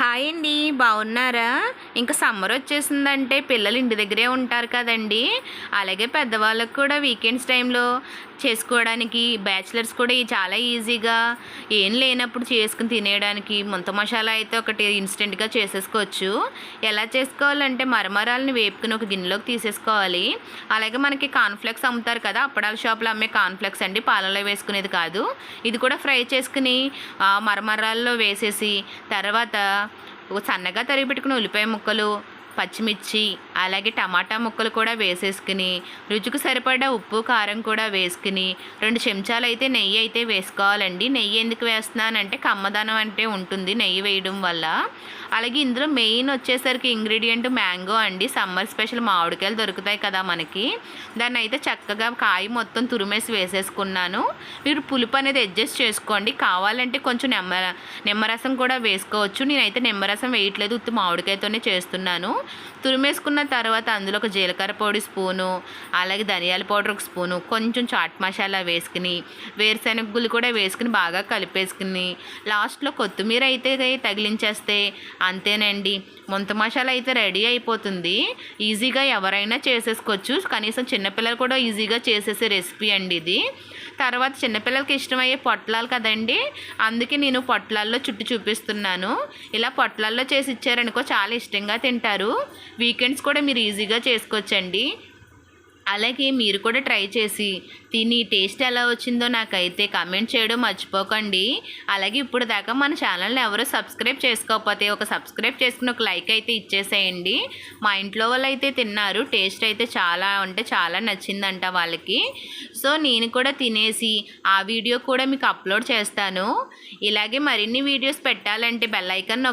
Hi అండి బాగున్నారా? ఇంకా సమ్మర్ వచ్చేసిందంటే పిల్లలు ఇంటి దగ్గరే ఉంటారు కదండి. అలాగే పెద్దవాళ్ళకు కూడా వీకెండ్స్ టైంలో చేసుకోవడానికి బ్యాచిలర్స్ కూడా ఈ చాలా ఈజీగా. ఏం లేనప్పుడు చేసుకుని తినేయడానికి ముంత మసాలా అయితే ఒకటి ఇన్స్టెంట్గా చేసేసుకోవచ్చు. ఎలా చేసుకోవాలంటే మరమరాలని వేపుకుని ఒక గిన్నెలోకి తీసేసుకోవాలి. అలాగే మనకి కాన్ఫ్లెక్స్ అమ్ముతారు కదా అప్పడాల షాప్లో అమ్మే కాన్ఫ్లెక్స్ అండి పాలలో వేసుకునేది కాదు. ఇది కూడా ఫ్రై చేసుకుని మరమరాల్లో వేసేసి తర్వాత ఒక సన్నగా తరిగి పెట్టుకున్న ఉల్లిపాయ ముక్కలు పచ్చిమిర్చి అలాగే టమాటా ముక్కలు కూడా వేసేసుకుని రుచికి సరిపడా ఉప్పు కారం కూడా వేసుకుని రెండు చెంచాలు అయితే నెయ్యి అయితే వేసుకోవాలండి. నెయ్యి ఎందుకు వేస్తున్నానంటే కమ్మదనం అంటే ఉంటుంది నెయ్యి వేయడం వల్ల. అలాగే ఇందులో మెయిన్ వచ్చేసరికి ఇంగ్రీడియంట్ మ్యాంగో అండి. సమ్మర్ స్పెషల్ మామిడికాయలు దొరుకుతాయి కదా మనకి. దాన్ని అయితే చక్కగా కాయ మొత్తం తురిమేసి వేసేసుకున్నాను. మీరు పులుపు అనేది అడ్జస్ట్ చేసుకోండి. కావాలంటే కొంచెం నిమ్మ నిమ్మరసం కూడా వేసుకోవచ్చు. నేనైతే నిమ్మరసం వేయట్లేదు. ఉత్తి మామిడికాయతోనే చేస్తున్నాను. తురిమేసుకున్న తర్వాత అందులో ఒక జీలకర్ర పొడి స్పూను అలాగే ధనియాల పౌడర్ ఒక స్పూను కొంచెం చాట్ మసాలా వేసుకుని వేరుశెనగులు గుళ్ళు కూడా వేసుకుని బాగా కలిపేసుకుని లాస్ట్లో కొత్తిమీర అయితే తగిలించేస్తే అంతేనండి. ముంత మసాలా అయితే రెడీ అయిపోతుంది. ఈజీగా ఎవరైనా చేసేసుకోవచ్చు. కనీసం చిన్నపిల్లలు కూడా ఈజీగా చేసేసే రెసిపీ అండి ఇది. తర్వాత చిన్నపిల్లలకి ఇష్టమయ్యే పొట్లాలు కదండి. అందుకే నేను పొట్లాల్లో చుట్టు చూపిస్తున్నాను. ఇలా పొట్లాల్లో చేసి ఇచ్చారనుకో చాలా ఇష్టంగా తింటారు. వీకెండ్స్ కూడా మీరు ఈజీగా చేసుకోవచ్చండి. అలాగే మీరు కూడా ట్రై చేసి తిని టేస్ట్ ఎలా వచ్చిందో నాకైతే కమెంట్ చేయడం మర్చిపోకండి. అలాగే ఇప్పుడు దాకా మన ఛానల్ని ఎవరో సబ్స్క్రైబ్ చేసుకోకపోతే ఒక సబ్స్క్రైబ్ చేసుకుని ఒక లైక్ అయితే ఇచ్చేసేయండి. మా ఇంట్లో వాళ్ళు అయితే తిన్నారు టేస్ట్ అయితే చాలా అంటే చాలా నచ్చిందంట వాళ్ళకి. సో నేను కూడా తినేసి ఆ వీడియో కూడా మీకు అప్లోడ్ చేస్తాను. ఇలాగే మరిన్ని వీడియోస్ పెట్టాలంటే బెల్